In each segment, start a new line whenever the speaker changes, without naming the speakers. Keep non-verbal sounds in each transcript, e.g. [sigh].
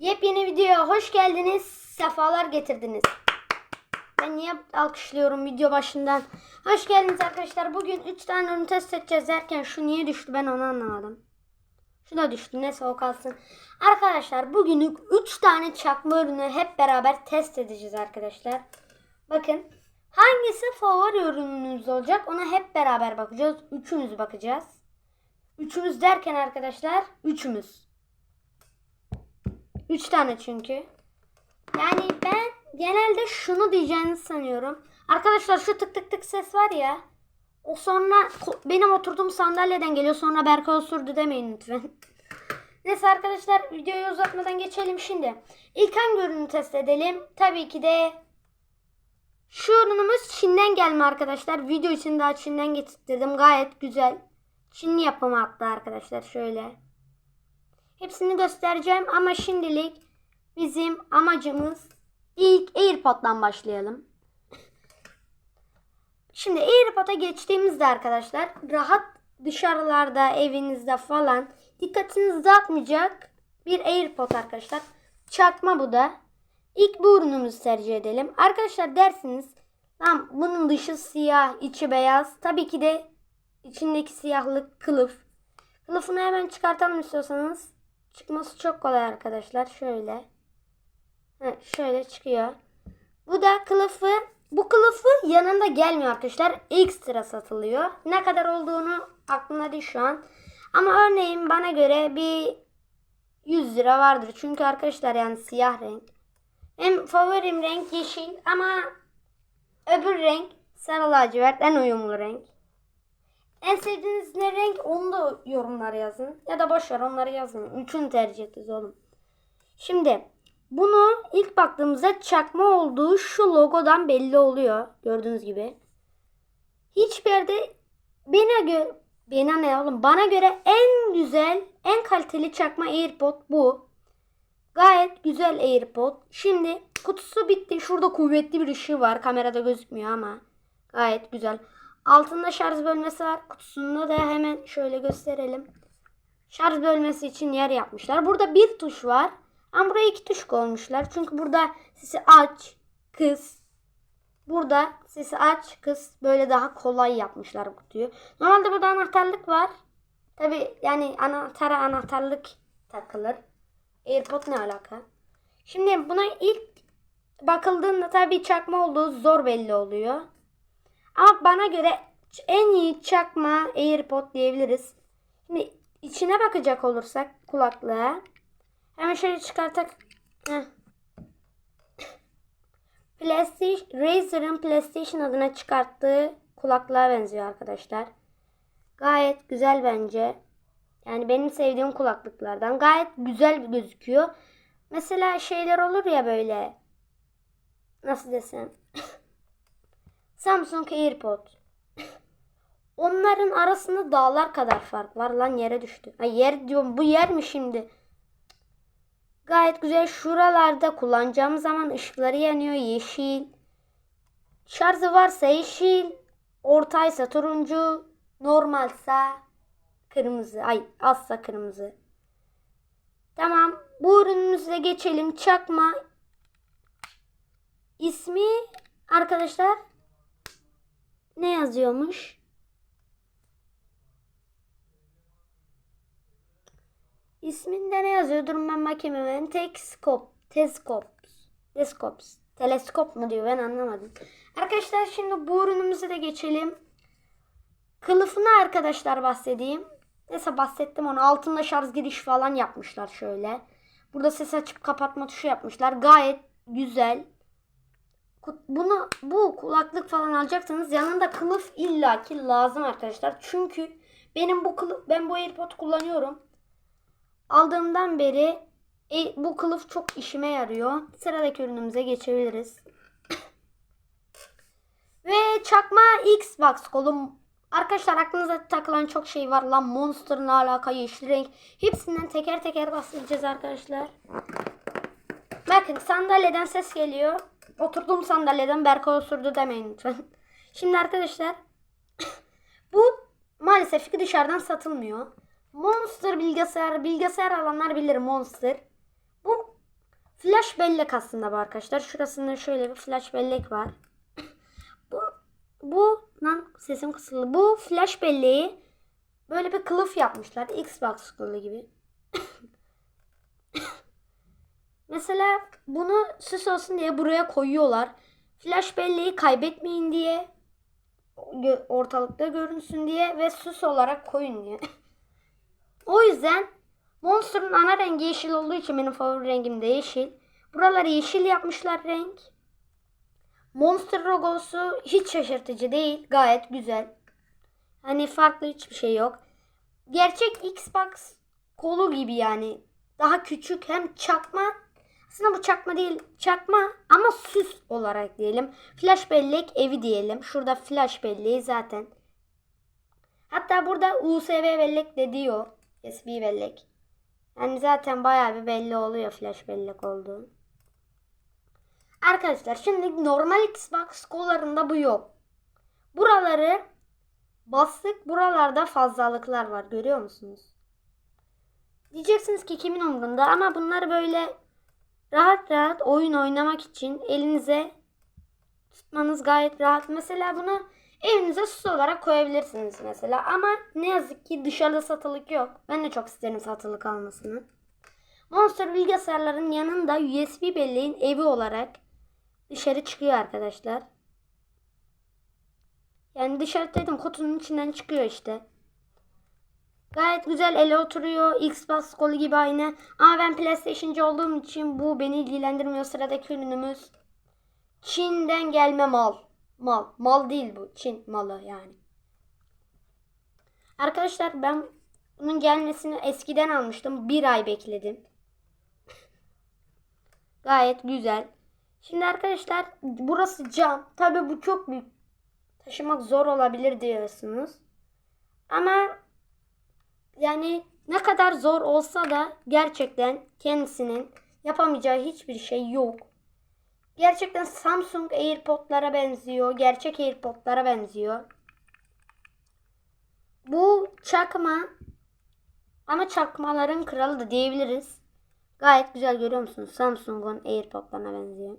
Yepyeni videoya hoş geldiniz. Sefalar getirdiniz. Ben niye alkışlıyorum video başından? Hoş geldiniz arkadaşlar. Bugün 3 tane ürün test edeceğiz derken şu niye düştü ben onu anlamadım. Şu da düştü. Neyse o kalsın. Arkadaşlar bugün 3 tane çakma ürünü hep beraber test edeceğiz arkadaşlar. Bakın hangisi favori ürününüz olacak ona hep beraber bakacağız. Üçümüz bakacağız. Üçümüz derken arkadaşlar üçümüz. Üç tane çünkü. Yani ben genelde şunu diyeceğini sanıyorum. Arkadaşlar şu tık tık tık ses var ya. O sonra benim oturduğum sandalyeden geliyor. Sonra Berkay osurdu demeyin lütfen. [laughs] Neyse arkadaşlar videoyu uzatmadan geçelim şimdi. İlk hangi ürünü test edelim? Tabii ki de şu ürünümüz Çin'den gelme arkadaşlar. Video için daha Çin'den getirttirdim. Gayet güzel. Çinli yapımı hatta arkadaşlar şöyle. Hepsini göstereceğim ama şimdilik bizim amacımız ilk AirPod'dan başlayalım. Şimdi AirPod'a geçtiğimizde arkadaşlar rahat dışarılarda evinizde falan dikkatinizi dağıtmayacak bir AirPod arkadaşlar. Çakma bu da. İlk bu tercih edelim. Arkadaşlar dersiniz lan bunun dışı siyah içi beyaz. Tabii ki de içindeki siyahlık kılıf. Kılıfını hemen çıkartalım istiyorsanız. Çıkması çok kolay arkadaşlar. Şöyle. Heh, şöyle çıkıyor. Bu da kılıfı. Bu kılıfı yanında gelmiyor arkadaşlar. Ekstra satılıyor. Ne kadar olduğunu aklımda değil şu an. Ama örneğin bana göre bir 100 lira vardır. Çünkü arkadaşlar yani siyah renk. Benim favorim renk yeşil ama öbür renk sarı lacivert en uyumlu renk. En sevdiğiniz ne renk onu da yorumlara yazın. Ya da boş ver onları yazın. Üçünü tercih ediniz oğlum. Şimdi bunu ilk baktığımızda çakma olduğu şu logodan belli oluyor. Gördüğünüz gibi. Hiçbir yerde bana göre bana ne oğlum bana göre en güzel en kaliteli çakma AirPod bu. Gayet güzel AirPod. Şimdi kutusu bitti. Şurada kuvvetli bir ışığı var. Kamerada gözükmüyor ama. Gayet güzel. Altında şarj bölmesi var. Kutusunda da hemen şöyle gösterelim. Şarj bölmesi için yer yapmışlar. Burada bir tuş var. Ama buraya iki tuş koymuşlar. Çünkü burada sesi aç, kıs. Burada sesi aç, kıs. Böyle daha kolay yapmışlar kutuyu. Normalde burada anahtarlık var. Tabi yani anahtara anahtarlık takılır. AirPod ne alaka? Şimdi buna ilk bakıldığında tabi çakma olduğu zor belli oluyor. Ama bana göre en iyi çakma AirPod diyebiliriz. Şimdi içine bakacak olursak kulaklığa. Hemen şöyle çıkartak. PlayStation, Razer'ın PlayStation adına çıkarttığı kulaklığa benziyor arkadaşlar. Gayet güzel bence. Yani benim sevdiğim kulaklıklardan. Gayet güzel gözüküyor. Mesela şeyler olur ya böyle. Nasıl desem. Samsung AirPod. Onların arasında dağlar kadar fark var. Lan yere düştü. Ha yer diyorum. Bu yer mi şimdi? Gayet güzel. Şuralarda kullanacağım zaman ışıkları yanıyor. Yeşil. Şarjı varsa yeşil. Ortaysa turuncu. Normalsa kırmızı. Ay azsa kırmızı. Tamam. Bu ürünümüze geçelim. Çakma. İsmi arkadaşlar ne yazıyormuş? İsminde ne yazıyor? Durun ben bakayım hemen. Texkop. Teskops. Teskops. Teleskop mu diyor ben anlamadım. Arkadaşlar şimdi bu ürünümüze de geçelim. Kılıfını arkadaşlar bahsedeyim. Neyse bahsettim onu. Altında şarj giriş falan yapmışlar şöyle. Burada ses açıp kapatma tuşu yapmışlar. Gayet güzel. Bunu bu kulaklık falan alacaksanız yanında kılıf illaki lazım arkadaşlar. Çünkü benim bu kılıf ben bu AirPod kullanıyorum. Aldığımdan beri e, bu kılıf çok işime yarıyor. Sıradaki ürünümüze geçebiliriz. [coughs] Ve çakma Xbox kolum. Arkadaşlar aklınıza takılan çok şey var lan. Monster'ın alaka yeşil renk. Hepsinden teker teker bahsedeceğiz arkadaşlar. Bakın sandalyeden ses geliyor. Oturduğum sandalyeden Berkay osurdu demeyin lütfen. [laughs] Şimdi arkadaşlar [coughs] bu maalesef ki dışarıdan satılmıyor. Monster bilgisayar, bilgisayar alanlar bilir Monster. Bu Flash bellek aslında bu arkadaşlar. Şurasında şöyle bir flash bellek var. [coughs] bu bu lan sesim kısıldı. Bu flash belleği böyle bir kılıf yapmışlar. Xbox kılığı gibi. [coughs] Mesela bunu süs olsun diye buraya koyuyorlar. Flash belleği kaybetmeyin diye ortalıkta görünsün diye ve süs olarak koyun diye. [laughs] o yüzden Monster'ın ana rengi yeşil olduğu için benim favori rengim de yeşil. Buraları yeşil yapmışlar renk. Monster logosu hiç şaşırtıcı değil. Gayet güzel. Hani farklı hiçbir şey yok. Gerçek Xbox kolu gibi yani. Daha küçük hem çakma. Aslında bu çakma değil. Çakma ama süs olarak diyelim. Flash bellek evi diyelim. Şurada flash belleği zaten. Hatta burada USB bellek de diyor. USB bellek. Yani zaten bayağı bir belli oluyor flash bellek olduğu. Arkadaşlar şimdi normal Xbox kollarında bu yok. Buraları bastık. Buralarda fazlalıklar var. Görüyor musunuz? Diyeceksiniz ki kimin umurunda ama bunları böyle rahat rahat oyun oynamak için elinize tutmanız gayet rahat. Mesela bunu evinize süs olarak koyabilirsiniz mesela. Ama ne yazık ki dışarıda satılık yok. Ben de çok isterim satılık almasını. Monster bilgisayarların yanında USB belleğin evi olarak dışarı çıkıyor arkadaşlar. Yani dışarı dedim kutunun içinden çıkıyor işte. Gayet güzel ele oturuyor. Xbox kolu gibi aynı. Ama ben PlayStation'cı olduğum için bu beni ilgilendirmiyor. Sıradaki ürünümüz Çin'den gelme mal. Mal. Mal değil bu. Çin malı yani. Arkadaşlar ben bunun gelmesini eskiden almıştım. Bir ay bekledim. [laughs] Gayet güzel. Şimdi arkadaşlar burası cam. Tabi bu çok büyük. Taşımak zor olabilir diyorsunuz. Ama yani ne kadar zor olsa da gerçekten kendisinin yapamayacağı hiçbir şey yok. Gerçekten Samsung AirPod'lara benziyor. Gerçek AirPod'lara benziyor. Bu çakma ama çakmaların kralı da diyebiliriz. Gayet güzel görüyor musunuz? Samsung'un AirPod'larına benziyor.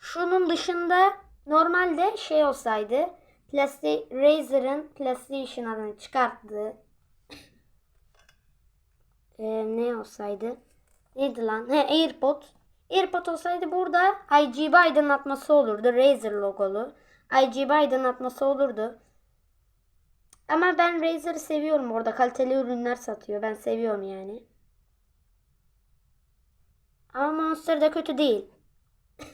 Şunun dışında normalde şey olsaydı Plastic Razer'ın PlayStation adını çıkarttığı ee, ne olsaydı? Neydi lan? He, AirPod. AirPod olsaydı burada RGB aydınlatması olurdu. Razer logolu. RGB aydınlatması olurdu. Ama ben Razer'ı seviyorum orada. Kaliteli ürünler satıyor. Ben seviyorum yani. Ama Monster da kötü değil. [coughs]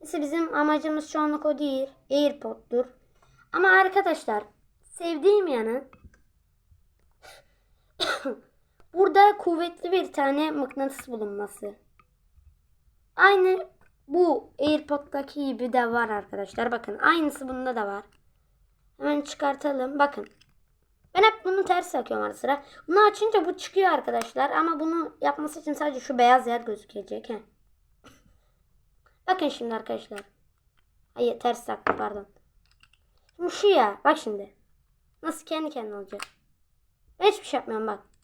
Neyse bizim amacımız çoğunluk o değil. AirPod'dur. Ama arkadaşlar sevdiğim yanı [coughs] [coughs] burada kuvvetli bir tane mıknatıs bulunması. Aynı bu AirPod'daki gibi de var arkadaşlar. Bakın aynısı bunda da var. Hemen çıkartalım. Bakın. Ben hep bunu ters takıyorum ara sıra. Bunu açınca bu çıkıyor arkadaşlar. Ama bunu yapması için sadece şu beyaz yer gözükecek. He. Bakın şimdi arkadaşlar. Hayır ters taktım pardon. Şimdi şu ya. Bak şimdi. Nasıl kendi kendine olacak. Ben hiçbir şey yapmıyorum bak.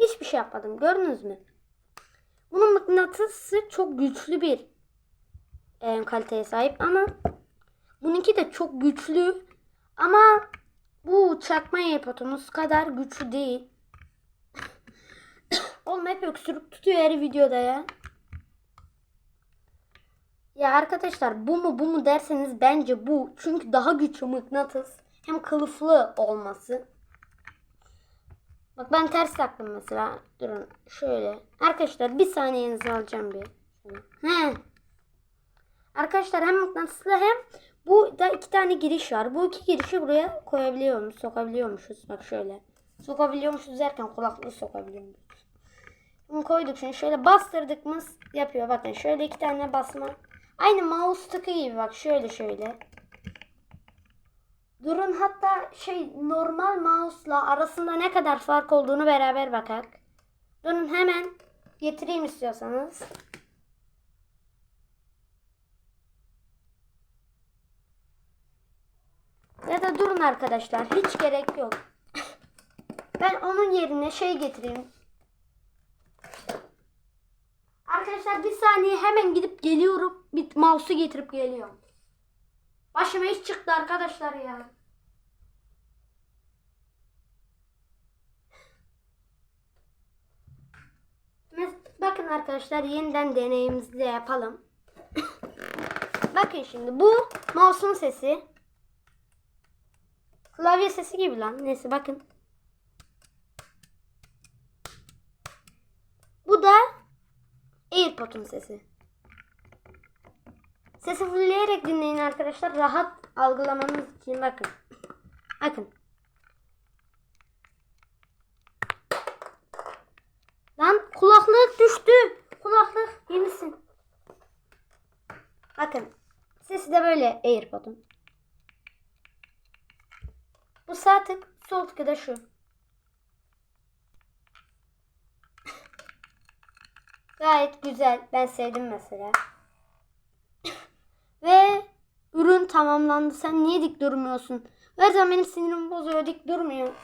Hiçbir şey yapmadım. Gördünüz mü? Bunun mıknatısı çok güçlü bir e, kaliteye sahip ama bununki de çok güçlü ama bu çakma airpodumuz kadar güçlü değil. [coughs] Oğlum hep öksürük tutuyor her videoda ya. Ya arkadaşlar bu mu bu mu derseniz bence bu. Çünkü daha güçlü mıknatıs. Hem kılıflı olması. Bak ben ters taktım mesela. Durun şöyle. Arkadaşlar bir saniyenizi alacağım bir. He. Arkadaşlar hem mıknatıslı hem bu da iki tane giriş var. Bu iki girişi buraya koyabiliyormuş, sokabiliyormuşuz. Bak şöyle. Sokabiliyormuşuz derken kulaklığı sokabiliyormuşuz. Bunu koyduk şimdi şöyle bastırdık mı yapıyor. Bakın şöyle iki tane basma. Aynı mouse tıkı gibi bak şöyle şöyle. Durun hatta şey normal mouse'la arasında ne kadar fark olduğunu beraber bakak. Durun hemen getireyim istiyorsanız. Ya da durun arkadaşlar hiç gerek yok. Ben onun yerine şey getireyim. Arkadaşlar bir saniye hemen gidip geliyorum. Bir mouse'u getirip geliyorum. Başıma iş çıktı arkadaşlar ya. Bakın arkadaşlar yeniden deneyimizi de yapalım. [coughs] Bakın şimdi bu mouse'un sesi. Klavye sesi gibi lan. Neyse bakın. Bu da AirPod'un sesi. Sesi fullleyerek dinleyin arkadaşlar. Rahat algılamanız için bakın. Bakın. Lan kulaklık düştü. Kulaklık yenisin. Bakın. Sesi de böyle AirPod'un. Bu sağ tık, sol tıkı da şu. [laughs] Gayet güzel. Ben sevdim mesela. Ve ürün tamamlandı. Sen niye dik durmuyorsun? Her zaman benim sinirimi bozuyor. Dik durmuyor.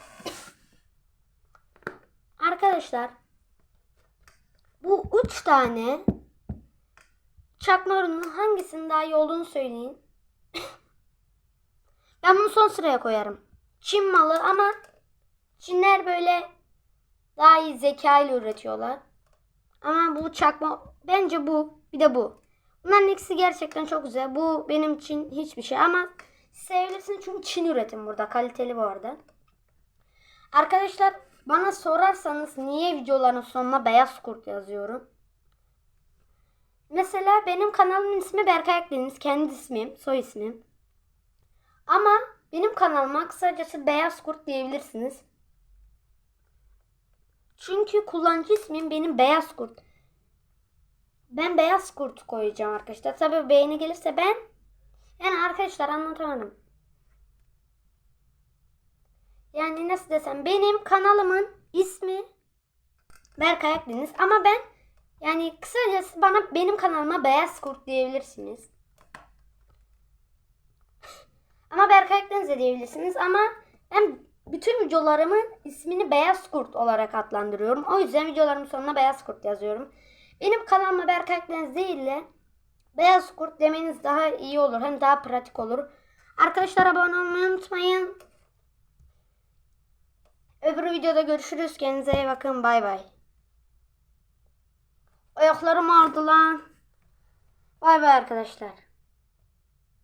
Arkadaşlar bu üç tane çakma ürünün hangisinin daha iyi olduğunu söyleyin. [coughs] ben bunu son sıraya koyarım. Çin malı ama Çinler böyle daha iyi zeka ile üretiyorlar. Ama bu çakma bence bu bir de bu. Bunların ikisi gerçekten çok güzel. Bu benim için hiçbir şey ama sevebilirsin çünkü Çin üretim burada. Kaliteli bu arada. Arkadaşlar bana sorarsanız niye videoların sonuna beyaz kurt yazıyorum? Mesela benim kanalımın ismi Berkay Akdeniz. Kendi ismim, soy ismim. Ama benim kanalıma kısacası Beyaz Kurt diyebilirsiniz. Çünkü kullanıcı ismim benim Beyaz Kurt. Ben Beyaz Kurt koyacağım arkadaşlar. Tabii beğeni gelirse ben yani arkadaşlar anlatamadım. Yani nasıl desem benim kanalımın ismi Berkay Akdeniz ama ben yani kısacası bana benim kanalıma Beyaz Kurt diyebilirsiniz. Ama Berkay Akdeniz de diyebilirsiniz ama ben bütün videolarımın ismini Beyaz Kurt olarak adlandırıyorum. O yüzden videolarımın sonuna Beyaz Kurt yazıyorum. Benim kanalıma Berkay Akdeniz değil de Beyaz Kurt demeniz daha iyi olur. Hem daha pratik olur. Arkadaşlar abone olmayı unutmayın. Öbür videoda görüşürüz. Kendinize iyi bakın. Bay bay. Ayaklarım ağrıdı lan. Bay bay arkadaşlar.